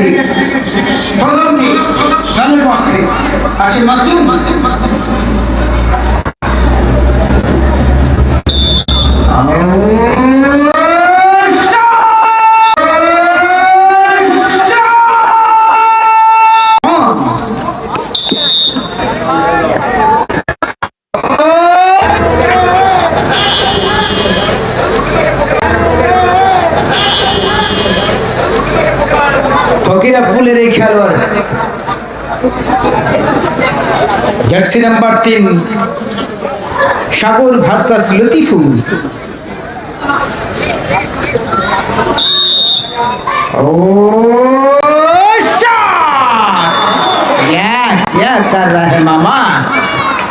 ব্যক্তি প্রধানটি তাদের পক্ষে আর মাসুম ফকিরা ফুলের এই খেলোয়াড়। জার্সি নাম্বার তিন, সাগর ভার্সাস লতিফুল কার রাহে মামা?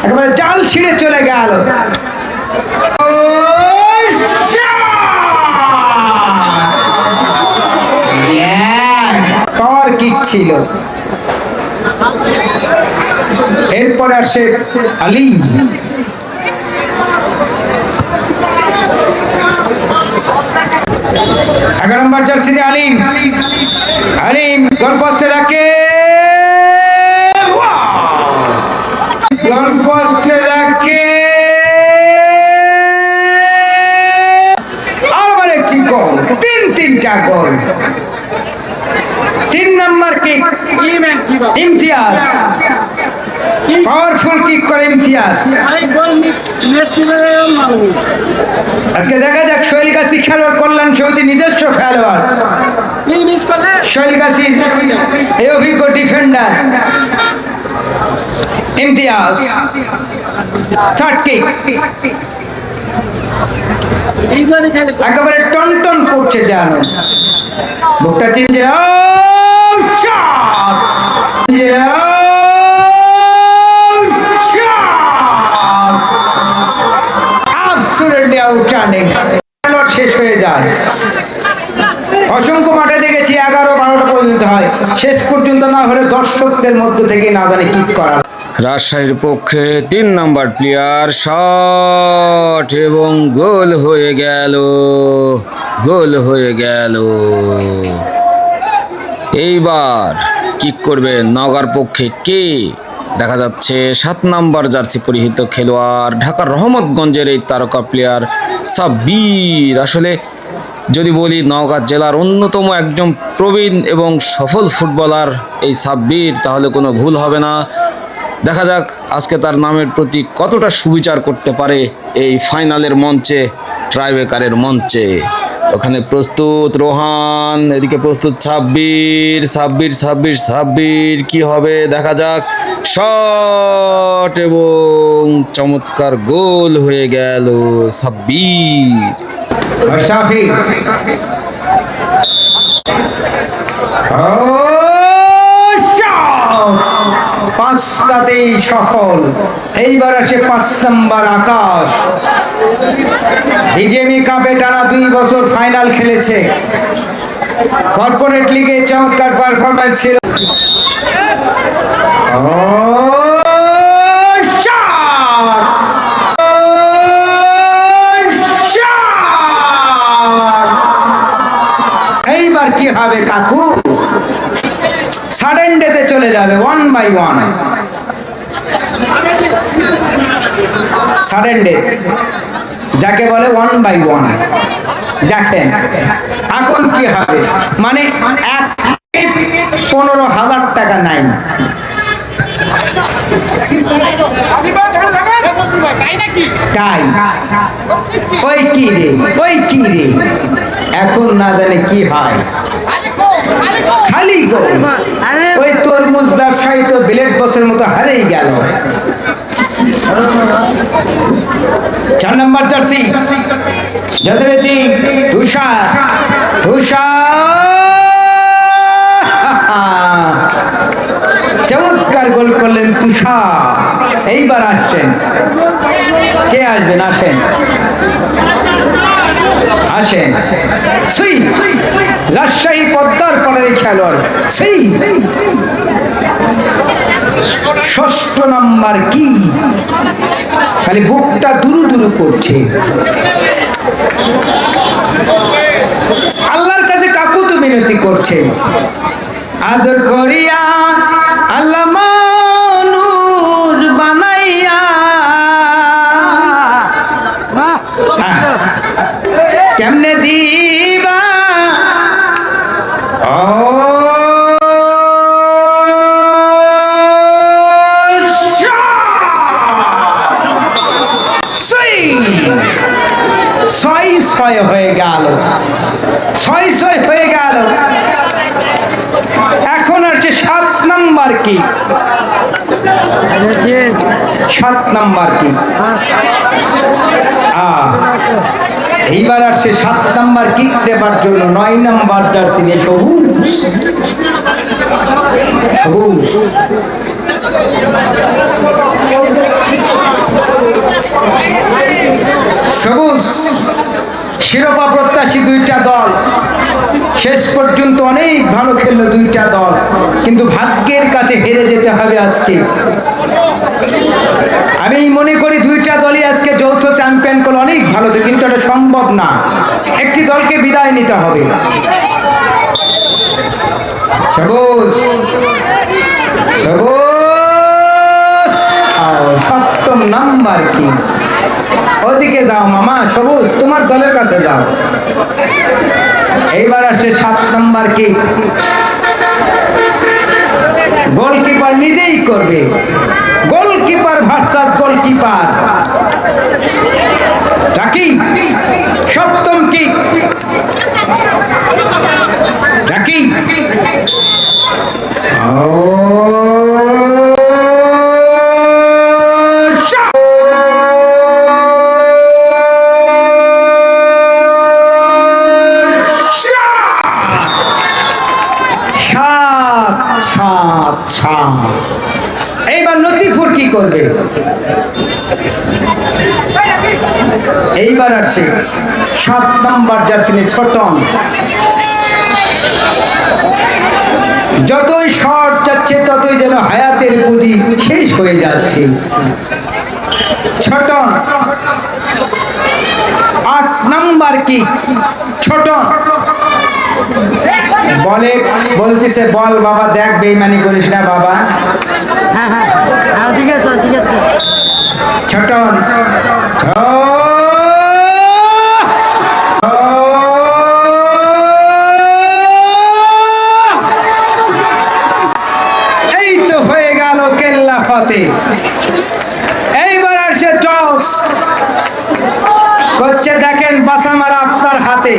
একবারে জাল ছিঁড়ে চলে গেল। ছিল। এরপরে আসে আলিম এগারো নম্বর জার্সি আলিম আলিম গলপোস্টে রাখে গলপোস্টে রাখে আবার একটি গোল তিন তিনটা গোল তিন নম্বর কিক ইমেন কি বা ইমতিয়াজ। পাওয়ারফুল কিক করে ইমতিয়াজ। আজকে দেখা যাক শৈল গাছি খেলোয়াড় কল্যাণ সমিতি নিজস্ব খেলোয়াড়। এই মিস করলে শৈল গাছি এই অভিজ্ঞ ডিফেন্ডার ইমতিয়াজ। থার্ড কিক একেবারে টন টন করছে যেন। বুকটা চিনছে শেষ হয়ে যায়। অসংখ্য মাঠে দেখেছি এগারো বারোটা পর্যন্ত হয়। শেষ পর্যন্ত না হলে দর্শকদের থেকে না জানে কি করা রাজশাহীর পক্ষে তিন নাম্বার প্লেয়ার শট এবং গোল হয়ে গেল। গোল হয়ে গেল। এইবার কিক করবে নগার পক্ষে কে? দেখা যাচ্ছে সাত নাম্বার জার্সি পরিহিত খেলোয়াড় ঢাকার রহমতগঞ্জের এই তারকা প্লেয়ার সাব্বির। আসলে যদি বলি, নওগাঁ জেলার অন্যতম একজন প্রবীণ এবং সফল ফুটবলার এই সাব্বির, তাহলে কোনো ভুল হবে না। দেখা যাক আজকে তার নামের প্রতি কতটা সুবিচার করতে পারে এই ফাইনালের মঞ্চে ট্রাইবেকারের মঞ্চে। ওখানে প্রস্তুত, রোহান, এদিকে প্রস্তুত ছাব্বির ছাব্বির ছাব্বির ছাব্বির কি হবে? দেখা যাক। শট এবং চমৎকার গোল হয়ে গেল ছাব্বির মুস্তাফি পাঁচটাতেই সফল। এইবার আছে পাঁচ নম্বর আকাশ। বিজেপি কাপে টানা দুই বছর ফাইনাল খেলেছে। কর্পোরেট লিগে চমৎকার পারফরমেন্স ছিল। 1 সাডেন ডেথ যাকে বলে ওয়ান বাই ওয়ান দেখেন, এখন কি হবে? মানে এক পনেরো হাজার টাকা নাই। তাই। ওই কি রে? ওই কি রে? এখন না জানে কি হয়। খালি গো। তরমুজ ব্যবসায়ী তো বিলেট বসের মতো হারেই গেল। চার নম্বর জার্সি যথারীতি তুষার তুষার চমৎকার গোল করলেন তুষার এইবার আসছেন। কে আসবেন? আসেন। আসেন। সুই রাজশাহী পদ্মার পাড়ার খেলোয়াড়। সুই ষষ্ঠ নাম্বার কি? খালি বুকটা দুরু দুরু করছে। আল্লাহর কাছে কাকু তো মিনতি করছে। আদর করিয়া আল্লাহ নাম্বার কি? সাত নাম্বার কি? আহ, এইবার আসছে সাত নাম্বার কিক দেবার জন্য। নয় নাম্বার জার্সি নিয়ে সবুজ। সবুজ। সবুজ। শিরোপা প্রত্যাশী দুইটা দল। শেষ পর্যন্ত অনেক ভালো খেললো দুইটা দল। কিন্তু ভাগ্যের কাছে হেরে যেতে হবে আজকে। আমি মনে করি দুইটা দলই আজকে যৌথ চ্যাম্পিয়ন করলে, অনেক ভালো হতো কিন্তু এটা সম্ভব না। একটি দলকে বিদায় নিতে হবে। সবুজ সবুজ। সপ্তম নাম্বার কি ওদিকে যাও মামা, সবুজ, তোমার দলের কাছে যাও। এইবার আসছে সাত নম্বর কি গোলকিপার নিজেই করবে। গোলকিপার ভার্সাস গোলকিপার রাকি সপ্তম কি রাকি সাত সাত সাত এইবার লতিফুর কি করবে। এইবার আসছে সাত নাম্বার জার্সি নিয়ে ছোটন যতই শর্ট যাচ্ছে, ততই যেন হায়াতের পুঁজি শেষ হয়ে যাচ্ছে। ছোটন আট নাম্বার কি ছোটন বলে বলতেছে বল বাবা দেখ বেইমানি করিস না বাবা। হ্যাঁ হ্যাঁ। হ্যাঁ ছোটন এই তো হয়ে গেল কেল্লা ফতে। এইবার আসছে টস। করছে দেখেন বাসামারা আপনার হাতে।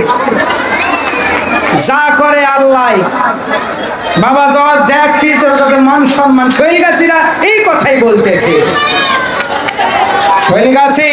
যা করে আল্লাহ। বাবা জজ দেখছি তোর কাছে মান সম্মান। শৈল গাছিরা এই কথাই বলতেছে। শৈল গাছি